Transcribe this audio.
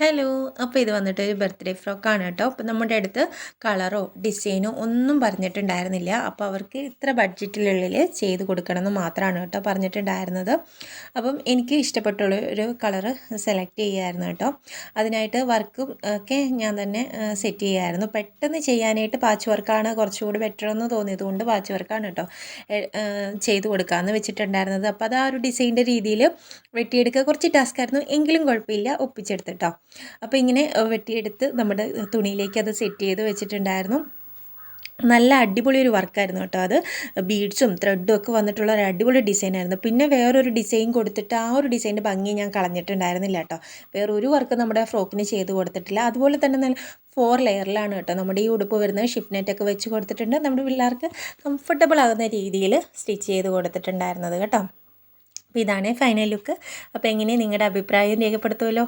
Hello അപ്പോൾ ഇത് വന്നിട്ട് ഒരു ബർത്ത്ഡേ ഫ്രോക്കാണ് കേട്ടോ. അപ്പോൾ നമ്മുടെ അടുത്ത് കളറോ ഡിസൈനോ ഒന്നും പറഞ്ഞിട്ടുണ്ടായിരുന്നില്ല. അപ്പോൾ അവർക്ക് ഇത്ര ബഡ്ജറ്റിനുള്ളിൽ ചെയ്ത് കൊടുക്കണമെന്ന് മാത്രമാണ് കേട്ടോ പറഞ്ഞിട്ടുണ്ടായിരുന്നത്. അപ്പം എനിക്ക് ഇഷ്ടപ്പെട്ടുള്ള ഒരു കളറ് സെലക്ട് ചെയ്യായിരുന്നു കേട്ടോ. അതിനായിട്ട് വർക്കും ഒക്കെ ഞാൻ തന്നെ സെറ്റ് ചെയ്യായിരുന്നു. പെട്ടെന്ന് ചെയ്യാനായിട്ട് പാച്ച് വർക്കാണ് കുറച്ചുകൂടി ബെറ്റർ എന്ന് തോന്നിയതുകൊണ്ട് പാച്ച് വർക്കാണ് കേട്ടോ ചെയ്ത് കൊടുക്കാമെന്ന് വെച്ചിട്ടുണ്ടായിരുന്നത്. അപ്പോൾ അത് ആ ഒരു ഡിസൈന്റെ രീതിയിൽ വെട്ടിയെടുക്കുക കുറച്ച് ടാസ്ക് ആയിരുന്നു. എങ്കിലും കുഴപ്പമില്ല. ഒപ്പിച്ചെടുത്തിട്ടോ അപ്പോൾ ഇങ്ങനെ വെട്ടിയെടുത്ത് നമ്മുടെ തുണിയിലേക്ക് അത് സെറ്റ് ചെയ്ത് വെച്ചിട്ടുണ്ടായിരുന്നു. നല്ല അടിപൊളി ഒരു വർക്കായിരുന്നു കേട്ടോ അത്. ബീഡ്സും ത്രെഡും ഒക്കെ വന്നിട്ടുള്ള ഒരു അടിപൊളി ഡിസൈനായിരുന്നു പിന്നെ വേറൊരു ഡിസൈൻ കൊടുത്തിട്ട് ആ ഒരു ഡിസൈന്റെ ഭംഗി ഞാൻ കളഞ്ഞിട്ടുണ്ടായിരുന്നില്ല കേട്ടോ. വേറൊരു വർക്ക് നമ്മുടെ ഫ്രോക്കിന് ചെയ്ത് കൊടുത്തിട്ടില്ല. അതുപോലെ തന്നെ നല്ല ഫോർ ലെയറിലാണ് കേട്ടോ നമ്മുടെ ഈ ഉടുപ്പ് വരുന്നത്. ഷിഫ്റ്റ് നെറ്റൊക്കെ വെച്ച് കൊടുത്തിട്ടുണ്ട്. നമ്മുടെ പിള്ളേർക്ക് കംഫർട്ടബിൾ ആകുന്ന രീതിയിൽ സ്റ്റിച്ച് ചെയ്ത് കൊടുത്തിട്ടുണ്ടായിരുന്നത് കേട്ടോ. അപ്പോൾ ഇതാണ് ഫൈനൽ ലുക്ക് അപ്പോൾ എങ്ങനെ നിങ്ങളുടെ അഭിപ്രായം രേഖപ്പെടുത്തുമല്ലോ